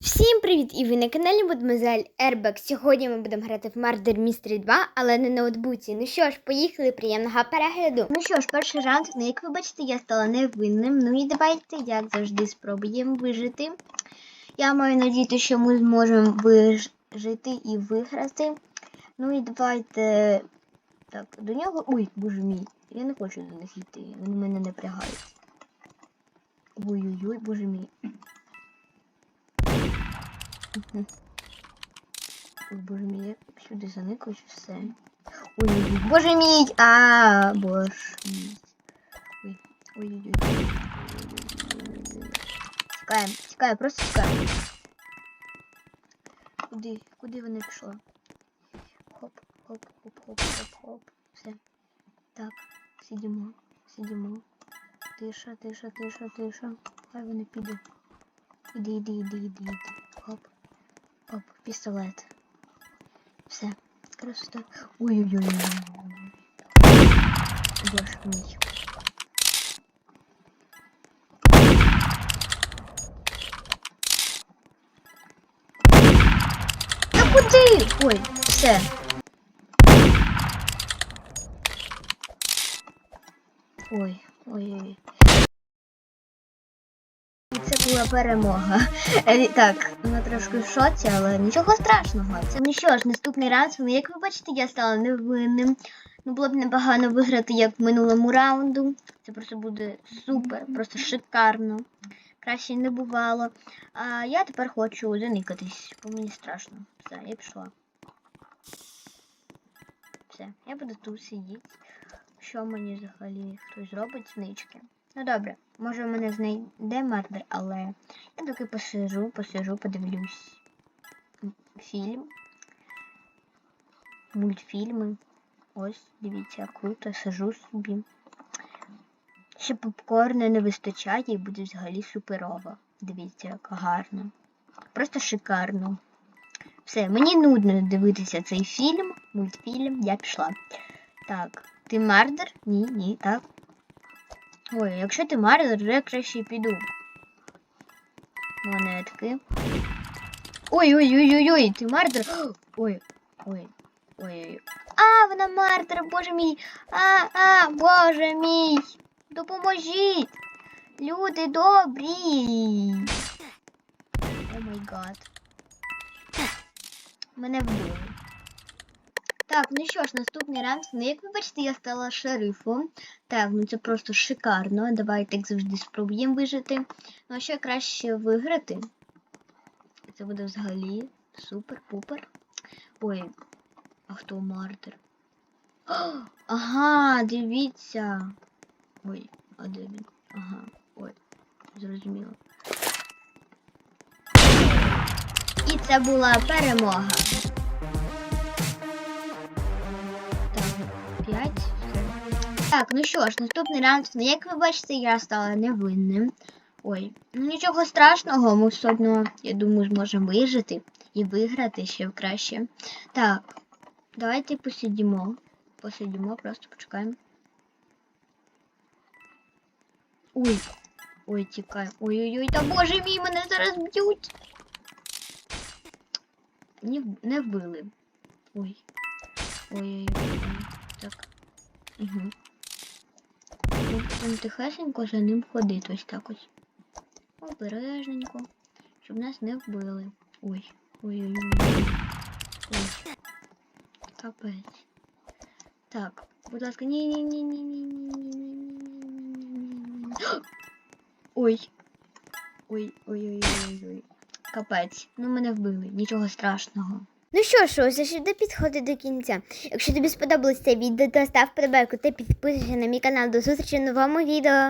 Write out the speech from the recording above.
Всім привіт! І ви на каналі Мадемуазель Ербек. Сьогодні ми будемо грати в Murder Mystery 2, але не на ноутбуці. Ну що ж, поїхали, приємного перегляду. Ну що ж, перший раунд, ну як ви бачите, я стала невинним. Ну і давайте, як завжди, спробуємо вижити. Я маю надію, що ми зможемо вижити і виграти. Ну і давайте. Так, до нього. Ой, боже мій, я не хочу до них йти. Вони мене напрягають. Ой-ой-ой, боже мій. Боже мій, я сюди заникаюсь все. Ой, боже мій! А, боже мій. Ой, ой, ой, ой. Тікаємо, тікаємо, просто тікаємо. Куди? Куди вона пішла? Хоп, хоп, хоп, хоп, хоп, хоп. Все. Так, сидимо, сидимо. Тиша, тиша, тиша, тиша. Хай вони піде. Іди, іди, іди, іди, іди. Хоп. Оп, пістолет. Все. Красота. Ой-ой-ой. Боже мій. Та куди? Ой, все. Ой, ой-ой. Була перемога. Е, Так, вона трошки в шоці, але нічого страшного. Це ну що ж, наступний раз, ну як ви бачите, я стала невинним. Ну було б непогано виграти, як в минулому раунду. Це просто буде супер, просто шикарно. Краще не бувало. А я тепер хочу заникатись, бо мені страшно. Все, я пішла. Все, я буду тут сидіти. Що мені взагалі хтось зробить знички? Ну добре, може в мене знайде мардер, але я доки посижу, посижу, подивлюсь фільм. Мультфільми. Ось, дивіться, круто, сижу собі. Ще попкорну не вистачає і буде взагалі суперово. Дивіться, як гарно. Просто шикарно. Все, мені нудно дивитися цей фільм, мультфільм, я пішла. Так, ти мардер? Ні, ні, так. Ой, якщо ти мардер, то я краще піду. Монетки. Ой-ой-ой-ой-ой, ти мардер. Ой, ой, ой-ой. А, вона мардер, боже мій. А, а, боже мій. Допоможіть. Люди добрі. О май гад. Мене вбили. Так, ну що ж, наступний ранг. Ну, як ви бачите, я стала шерифом. Так, ну це просто шикарно. Давайте, як завжди, спробуємо вижити. Ну, а ще краще виграти. Це буде взагалі супер-пупер. Ой, а хто мартир? А, Ага, дивіться. Ой, а де він? Ага, ой, зрозуміло. І це була перемога. 5. Так, ну що ж, наступний раунд. Ну, як ви бачите, я стала невинним. Ой, ну нічого страшного, ми все одно, я думаю, зможемо вижити і виграти ще краще. Так, давайте посидімо. Посидімо, просто почекаємо. Ой, ой, тікаємо. Ой-ой-ой, та боже мій, мене зараз б'ють. Не, не вбили. Ой. Ой-ой-ой. Так. Угу. Ну, тихесенько за ним ходити ось так ось. Обережненько. Щоб нас не вбили. Ой. Ой-ой-ой. Ой. Капець. Так, будь ласка, ні ні ні ні ні ні ні ні ні Ой. Ой, ой, ой, ой, ой. Капець. Ну мене вбили. Нічого страшного. Ну що ж, ось сюди підходить до кінця. Якщо тобі сподобалось це відео, то став подобайку та підписуйся на мій канал. До зустрічі в новому відео.